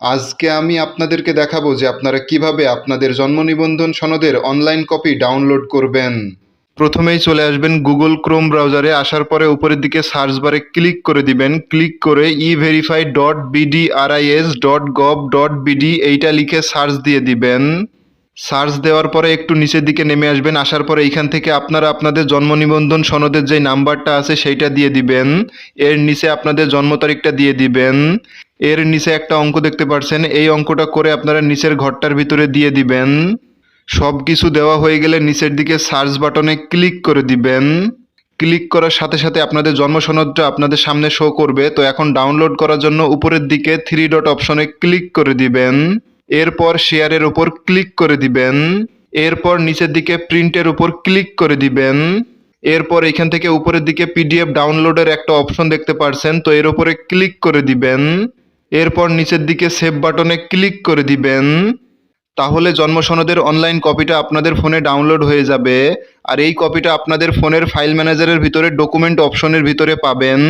আজকে আমি আপনাদেরকে দেখাবো যে আপনারা কীভাবে আপনাদের জন্ম নিবন্ধন সনদের অনলাইন কপি ডাউনলোড করবেন। প্রথমেই চলে আসবেন গুগল ক্রোম ব্রাউজারে আসার পরে উপরের দিকে সার্চ বারে ক্লিক করে দিবেন। ক্লিক করে e verify dot BDRIS dot gov dot BD এইটা লিখে সার্চ দিয়ে দিবেন। সার্চ দেওয়ার পরে একটু নিচের দিকে নেমে আসবেন, আসার পরে এইখান থেকে আপনারা আপনাদের জন্ম নিবন্ধন সনদের যে নাম্বারটা আছে, সেইটা দিয়ে দিবেন। এর নিচে আপনাদের জন্ম তারিখটা দিয়ে দিবেন। এর নিচে একটা অঙ্ক দেখতে পাচ্ছেন এই অঙ্কটা করে আপনারা নিচের ঘরটার ভিতরে দিয়ে দিবেন। সব কিছু দেওয়া হয়ে গেলে নিচের দিকে সার্চ বাটনে ক্লিক করে দিবেন। ক্লিক করার সাথে সাথে আপনাদের জন্ম সনদটা আপনাদের সামনে শো করবে। তো এখন ডাউনলোড করার জন্য উপরের দিকে থ্রি ডট অপশনে ক্লিক করে দিবেন। এরপর শেয়ারের উপর ক্লিক করে দিবেন। এরপর নিচের দিকে প্রিন্টের উপর ক্লিক করে দিবেন। এরপর এখান থেকে উপরের দিকে পিডিএফ ডাউনলোডের একটা অপশন দেখতে পারছেন। তো এর উপরে ক্লিক করে দিবেন। এরপর নিচের দিকে সেভ বাটনে ক্লিক করে দিবেন। তাহলে জন্ম সনদের অনলাইন কপিটা আপনাদের ফোনে ডাউনলোড হয়ে যাবে। আর এই কপিটা আপনাদের ফোনের ফাইল ম্যানেজারের ভিতরে ডকুমেন্ট অপশনের ভিতরে পাবেন।